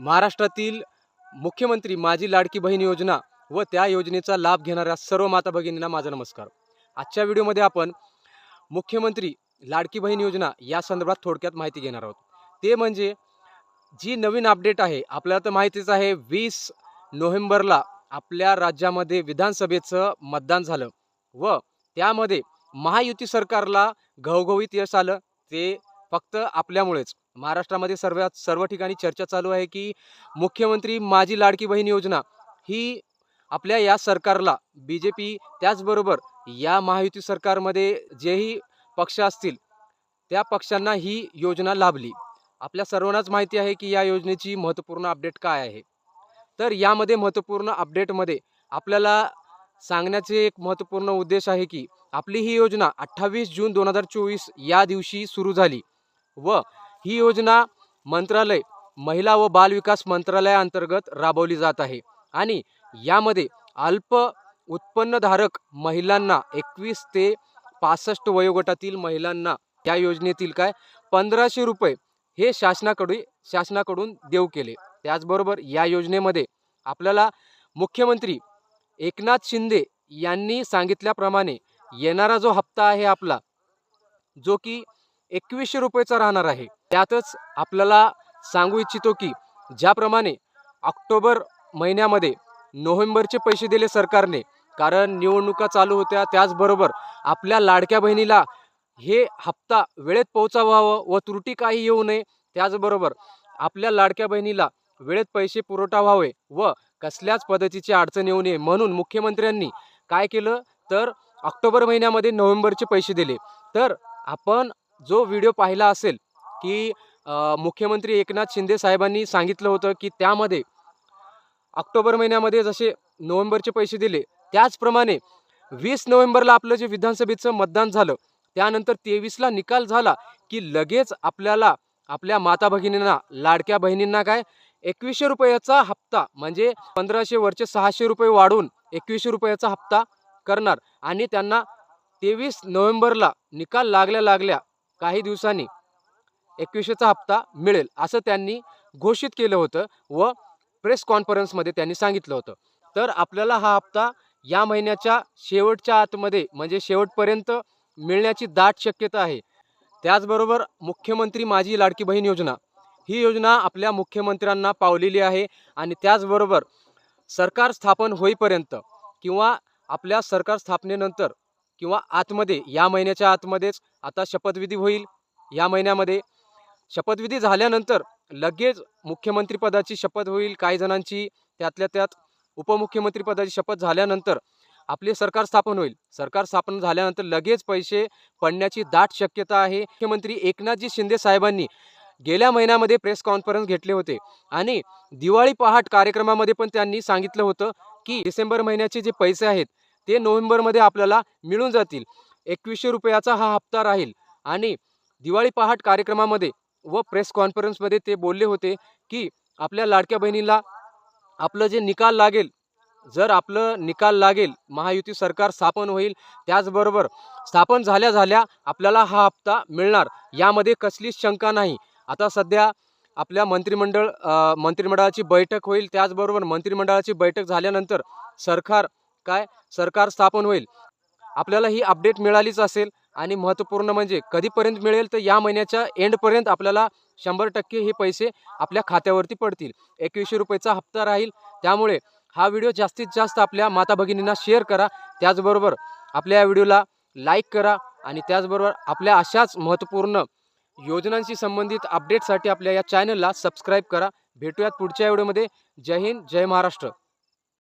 महाराष्ट्रातील मुख्यमंत्री माझी लाडकी बहीण योजना व त्या योजनेचा लाभ घेणाऱ्या सर्व माता भगिनींना माझा नमस्कार. आजच्या व्हिडिओमध्ये आपण मुख्यमंत्री लाडकी बहीण योजना या संदर्भात थोडक्यात माहिती घेणार आहोत. ते म्हणजे जी नवीन अपडेट आहे आपल्याला तर माहितीच आहे वीस नोव्हेंबरला आपल्या राज्यामध्ये विधानसभेचं मतदान झालं व त्यामध्ये महायुती सरकारला घवघवीत यश आलं. ते फक्त आपल्यामुळेच. महाराष्ट्रामध्ये सर्वात सर्व ठिकाणी चर्चा चालू आहे की मुख्यमंत्री माझी लाडकी बहीण योजना ही आपल्या या सरकारला बी जे पी त्याचबरोबर या महायुती सरकारमध्ये जेही पक्ष असतील त्या पक्षांना ही योजना लाभली. आपल्या सर्वांनाच माहिती आहे की या योजनेची महत्त्वपूर्ण अपडेट काय आहे. तर यामध्ये महत्त्वपूर्ण अपडेटमध्ये आपल्याला सांगण्याचे एक महत्त्वपूर्ण उद्देश आहे की आपली ही योजना अठ्ठावीस जून दोन हजार चोवीस या दिवशी सुरू झाली व ही योजना मंत्रालय महिला व बालविकास मंत्रालयाअंतर्गत राबवली जात आहे. आणि यामध्ये अल्प उत्पन्नधारक महिलांना एकवीस ते पासष्ट वयोगटातील महिलांना या योजनेतील काय पंधराशे रुपये हे शासनाकडून शासनाकडून देऊ केले. त्याचबरोबर या योजनेमध्ये आपल्याला मुख्यमंत्री एकनाथ शिंदे यांनी सांगितल्याप्रमाणे येणारा जो हप्ता आहे आपला जो की एकवीसशे रुपयेचा राहणार आहे. त्यातच आपल्याला सांगू इच्छितो की ज्याप्रमाणे ऑक्टोबर महिन्यामध्ये नोव्हेंबरचे पैसे दिले सरकारने कारण निवडणुका चालू होत्या त्याचबरोबर आपल्या लाडक्या बहिणीला हे हप्ता वेळेत पोहोचावावं व त्रुटी काही येऊ नये त्याचबरोबर आपल्या लाडक्या बहिणीला वेळेत पैसे पुरवठा व्हावे व कसल्याच पद्धतीची अडचण येऊ नये. म्हणून मुख्यमंत्र्यांनी काय केलं? तर ऑक्टोबर महिन्यामध्ये नोव्हेंबरचे पैसे दिले. तर आपण जो व्हिडिओ पाहिला असेल की मुख्यमंत्री एकनाथ शिंदे साहेबांनी सांगितलं होतं की त्यामध्ये ऑक्टोबर महिन्यामध्ये जसे नोव्हेंबरचे पैसे दिले त्याचप्रमाणे वीस नोव्हेंबरला आपलं जे विधानसभेचं मतदान झालं त्यानंतर तेवीसला निकाल झाला की लगेच आपल्याला आपल्या माता भगिनींना लाडक्या बहिणींना काय एकवीसशे रुपयाचा हप्ता म्हणजे पंधराशे वरचे सहाशे रुपये वाढवून एकवीसशे रुपयाचा हप्ता करणार. आणि त्यांना तेवीस नोव्हेंबरला निकाल लागल्या लागल्या काही दिवसांनी एकवीसशेचा हप्ता मिळेल असं त्यांनी घोषित केलं होतं व प्रेस कॉन्फरन्समध्ये त्यांनी सांगितलं होतं. तर आपल्याला हा हप्ता या महिन्याच्या शेवटच्या आतमध्ये म्हणजे शेवटपर्यंत मिळण्याची दाट शक्यता आहे. त्याचबरोबर मुख्यमंत्री माझी लाडकी बहीण योजना ही योजना आपल्या मुख्यमंत्र्यांना पावलेली आहे आणि त्याचबरोबर सरकार स्थापन होईपर्यंत किंवा आपल्या सरकार स्थापनेनंतर किंवा आतमध्ये या महिन्याच्या आतमध्येच आता शपथविधी होईल. या महिन्यामध्ये शपथविधी झाल्यानंतर लगेच मुख्यमंत्रीपदाची शपथ होईल काही जणांची. त्यातल्या त्यात उपमुख्यमंत्रीपदाची शपथ झाल्यानंतर आपले सरकार स्थापन होईल. सरकार स्थापन झाल्यानंतर लगेच पैसे पडण्याची दाट शक्यता आहे. मुख्यमंत्री एकनाथजी शिंदे साहेबांनी गेल्या महिन्यामध्ये प्रेस कॉन्फरन्स घेतले होते आणि दिवाळी पहाट कार्यक्रमामध्ये पण त्यांनी सांगितलं होतं की डिसेंबर महिन्याचे जे पैसे आहेत ते नोव्हेंबरमध्ये आपल्याला मिळून जातील. एकवीसशे रुपयाचा हा हप्ता राहील. आणि दिवाळी पहाट कार्यक्रमामध्ये व प्रेस कॉन्फरन्समध्ये ते बोलले होते की आपल्या लाडक्या बहिणीला आपलं जे निकाल लागेल जर आपलं निकाल लागेल महायुती सरकार स्थापन होईल त्याचबरोबर स्थापन झाल्या झाल्या आपल्याला हा हप्ता मिळणार. यामध्ये कसलीच शंका नाही. आता सध्या आपल्या मंत्रिमंडळ मंत्रिमंडळाची बैठक होईल. त्याचबरोबर मंत्रिमंडळाची बैठक झाल्यानंतर सरकार काय? सरकार स्थापन होईल. आपल्याला ही अपडेट मिळालीच असेल आणि महत्त्वपूर्ण म्हणजे कधीपर्यंत मिळेल तर या महिन्याच्या एंडपर्यंत आपल्याला शंभर टक्के हे पैसे आपल्या खात्यावरती पडतील. एकवीसशे रुपयेचा हप्ता राहील. त्यामुळे हा व्हिडिओ जास्तीत जास्त आपल्या माता भगिनींना शेअर करा. त्याचबरोबर आपल्या या व्हिडिओला लाईक करा आणि त्याचबरोबर आपल्या अशाच महत्त्वपूर्ण योजनांशी संबंधित अपडेटसाठी आपल्या या चॅनलला सबस्क्राईब करा. भेटूयात पुढच्या व्हिडिओमध्ये जय हिंद जय महाराष्ट्र.